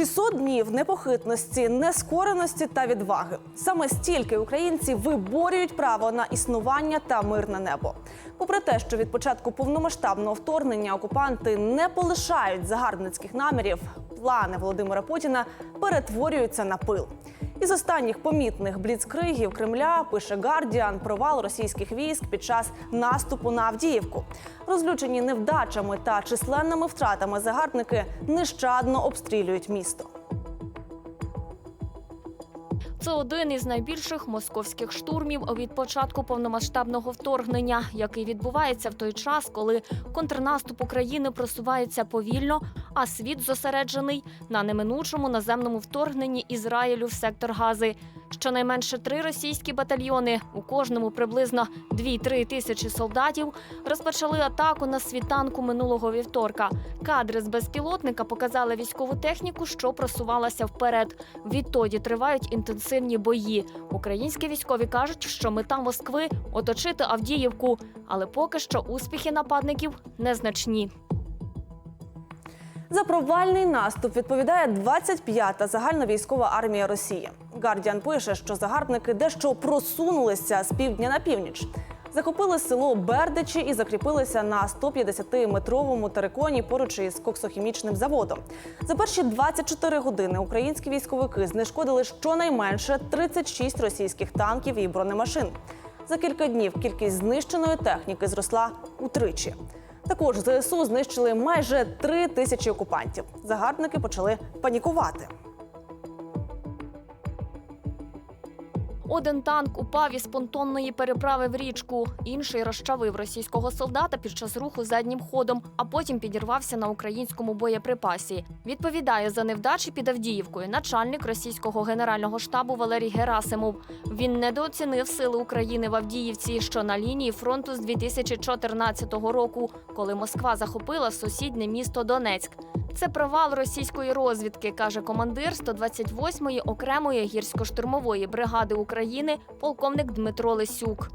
600 днів непохитності, нескореності та відваги. Саме стільки українці виборюють право на існування та мирне небо. Попри те, що від початку повномасштабного вторгнення окупанти не полишають загарбницьких намірів, плани Володимира Путіна перетворюються на пил. Із останніх помітних бліцкригів Кремля пише Гардіан провал російських військ під час наступу на Авдіївку. Розлючені невдачами та численними втратами загарбники нещадно обстрілюють місто. Це один із найбільших московських штурмів від початку повномасштабного вторгнення, який відбувається в той час, коли контрнаступ України просувається повільно, а світ зосереджений на неминучому наземному вторгненні Ізраїлю в сектор Гази. Щонайменше три російські батальйони, у кожному приблизно 2-3 тисячі солдатів, розпочали атаку на світанку минулого вівторка. Кадри з безпілотника показали військову техніку, що просувалася вперед. Відтоді тривають інтенсивні бої. Українські військові кажуть, що мета Москви оточити Авдіївку, але поки що успіхи нападників незначні. За провальний наступ відповідає 25-та загальновійськова армія Росії. Гардіан пише, що загарбники дещо просунулися з півдня на північ. Захопили село Бердичі і закріпилися на 150-метровому териконі поруч із коксохімічним заводом. За перші 24 години українські військовики знешкодили щонайменше 36 російських танків і бронемашин. За кілька днів кількість знищеної техніки зросла утричі. Також ЗСУ знищили майже три тисячі окупантів. Загарбники почали панікувати. Один танк упав із понтонної переправи в річку, інший розчавив російського солдата під час руху заднім ходом, а потім підірвався на українському боєприпасі. Відповідає за невдачі під Авдіївкою начальник російського генерального штабу Валерій Герасимов. Він недооцінив сили України в Авдіївці, що на лінії фронту з 2014 року, коли Москва захопила сусіднє місто Донецьк. Це провал російської розвідки, каже командир 128-ї окремої гірсько-штурмової бригади України, полковник Дмитро Лисюк.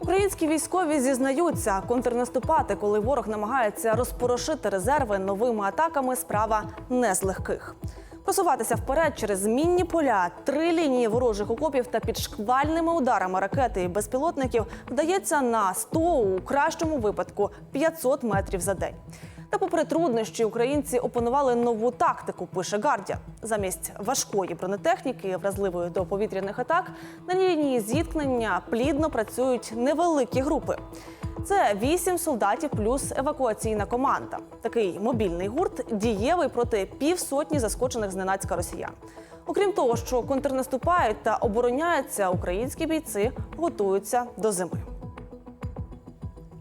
Українські військові зізнаються, контрнаступати, коли ворог намагається розпорошити резерви новими атаками, справа не з легких. Просуватися вперед через мінні поля, три лінії ворожих окопів та під шквальними ударами ракети і безпілотників вдається на 100, у кращому випадку 500 метрів за день. Та попри труднощі, українці опанували нову тактику, пише Гардія. Замість важкої бронетехніки, вразливої до повітряних атак, на лінії зіткнення плідно працюють невеликі групи. Це вісім солдатів плюс евакуаційна команда. Такий мобільний гурт дієвий проти півсотні заскочених зненацька росіян. Окрім того, що контрнаступають та обороняються, українські бійці готуються до зими.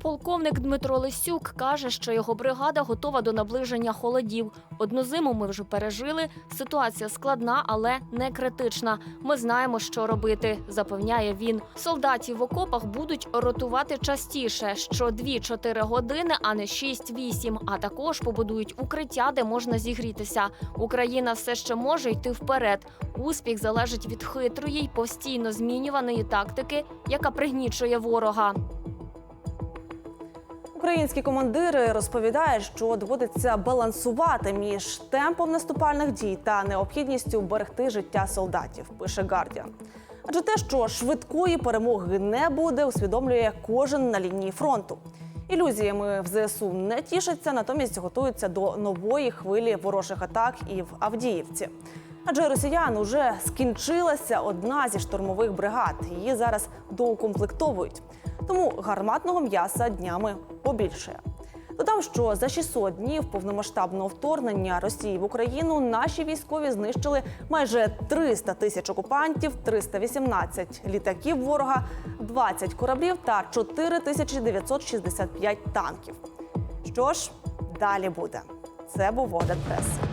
Полковник Дмитро Лисюк каже, що його бригада готова до наближення холодів. Одну зиму ми вже пережили. Ситуація складна, але не критична. Ми знаємо, що робити, запевняє він. Солдатів в окопах будуть ротувати частіше, що 2-4 години, а не 6-8. А також побудують укриття, де можна зігрітися. Україна все ще може йти вперед. Успіх залежить від хитрої й постійно змінюваної тактики, яка пригнічує ворога. Українські командири розповідають, що доводиться балансувати між темпом наступальних дій та необхідністю берегти життя солдатів. Пише Гардіан. Адже те, що швидкої перемоги не буде, усвідомлює кожен на лінії фронту. Ілюзіями в ЗСУ не тішаться, натомість готуються до нової хвилі ворожих атак і в Авдіївці. Адже росіян уже скінчилася одна зі штурмових бригад. Її зараз доукомплектовують. Тому гарматного м'яса днями побільшає. Додам, що за 600 днів повномасштабного вторгнення Росії в Україну наші військові знищили майже 300 тисяч окупантів, 318 літаків ворога, 20 кораблів та 4965 танків. Що ж, далі буде. Це був Оден Прес.